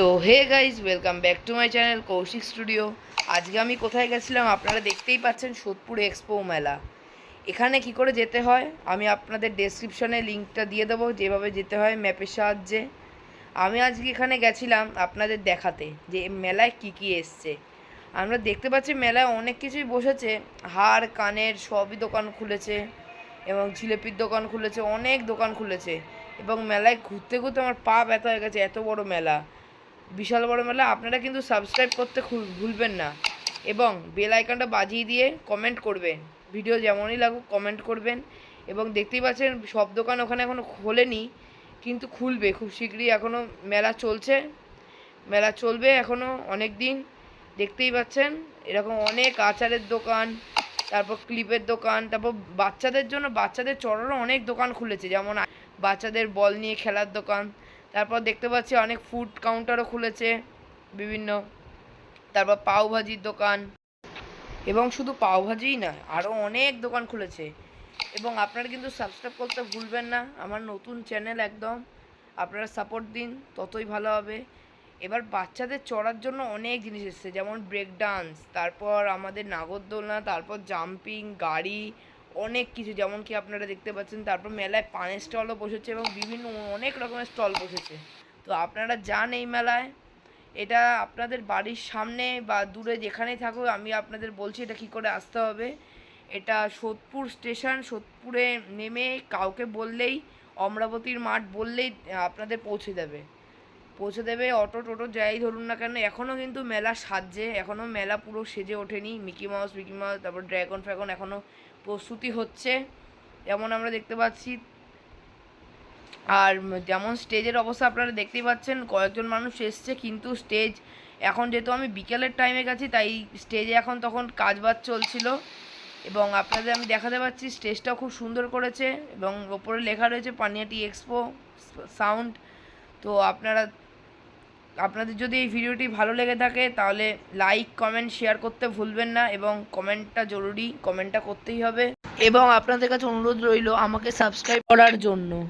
তো, hey guys welcome back to my channel Kaushik studio আজকে আমি কোথায় গেছিলাম আপনারা দেখতেই পাচ্ছেন সোদপুর এক্সপো মেলা। এখানে কি করে যেতে হয়, আমি আপনাদের ডেসক্রিপশনে লিঙ্কটা দিয়ে দেবো, যেভাবে যেতে হয় ম্যাপের সাহায্যে। আমি আজকে এখানে গেছিলাম আপনাদের দেখাতে, যে মেলায় কি কি এসছে। আমরা দেখতে পাচ্ছি মেলায় অনেক কিছুই বসেছে, হার, কানের সবই দোকান খুলেছে, এবং জিলেপির দোকান খুলেছে, অনেক দোকান খুলেছে, এবং মেলায় ঘুরতে ঘুরতে আমার পা ব্যথা হয়ে গেছে, এত বড় মেলা। বিশাল বড় মেলা, আপনারা কিন্তু সাবস্ক্রাইব করতে ভুলবেন না। এবং বেল আইকনটা বাজিয়ে দিয়ে কমেন্ট করবেন। ভিডিও যেমনই লাগুক কমেন্ট করবেন। এবং দেখতেই পাচ্ছেন, সব দোকান ওখানে এখনও খোলেনি, কিন্তু খুলবে। খুব শীঘ্রই এখনও মেলা চলছে। মেলা চলবে এখনও অনেক দিন। দেখতেই পাচ্ছেন, এরকম অনেক আচারের দোকান, তারপর ক্লিপের দোকান, তারপর বাচ্চাদের জন্য, বাচ্চাদের চড়ারও অনেক দোকান খুলেছে। যেমন বাচ্চাদের বল নিয়ে খেলার দোকান তারপর দেখতে পাচ্ছি অনেক ফুড কাউন্টারও খুলেছে, বিভিন্ন। তারপর পাওভাজির দোকান। এবং শুধু পাওভাজিই নয় আরও অনেক দোকান খুলেছে। এবং আপনারা কিন্তু সাবস্ক্রাইব করতে ভুলবেন না, আমার নতুন চ্যানেল একদম। আপনারা সাপোর্ট দিন, ততই ভালো হবে। এবার বাচ্চাদের চড়ার জন্য অনেক জিনিস এসেছে, যেমন ব্রেক ডান্স তারপর আমাদের নাগরদোলনা, তারপর জাম্পিং গাড়ি অনেক কিছু, যেমন কি আপনারা দেখতে পাচ্ছেন, তারপর মেলায় পানের স্টলও বসেছে এবং বিভিন্ন অনেক রকমের স্টল বসেছে। তো আপনারা যান এই মেলায়। এটা আপনাদের বাড়ির সামনে বা দূরে যেখানেই থাকুক, আমি আপনাদের বলছি এটা কী করে আসতে হবে। এটা সোদপুর স্টেশন, সোদপুরে নেমে কাউকে বললেই, অমরাবতীর মাঠ বললেই আপনাদের পৌঁছে দেবে পৌঁছে দেবে, অটো টোটো যাই ধরুন না কেন এখনও কিন্তু মেলা সাজছে এখনও মেলা পুরো সেজে ওঠেনি। মিকি মাউস মিকি মাউস তারপর ড্রাগন ফ্র্যাগন এখনও প্রস্তুতি হচ্ছে, যেমন আমরা দেখতে পাচ্ছি। আর যেমন স্টেজের অবস্থা আপনারা দেখতেই পাচ্ছেন, কয়েকজন মানুষ এসছে, কিন্তু স্টেজ এখন যেহেতু আমি বিকেলের টাইমে গেছি, তাই স্টেজে এখন তখন কাজবাজ চলছিল। এবং আপনাদের আমি দেখাতে পাচ্ছি, স্টেজটাও খুব সুন্দর করেছে, এবং ওপরে লেখা রয়েছে, পানিয়াটি এক্সপো, সাউন্ড। তো আপনারা আপনাদের যদি এই ভিডিওটি ভালো লেগে থাকে, তাহলে লাইক কমেন্ট শেয়ার করতে ভুলবেন না এবং কমেন্টটা জরুরি, কমেন্টটা করতেই হবে। এবং আপনাদের কাছে অনুরোধ রইল আমাকে সাবস্ক্রাইব করার জন্য।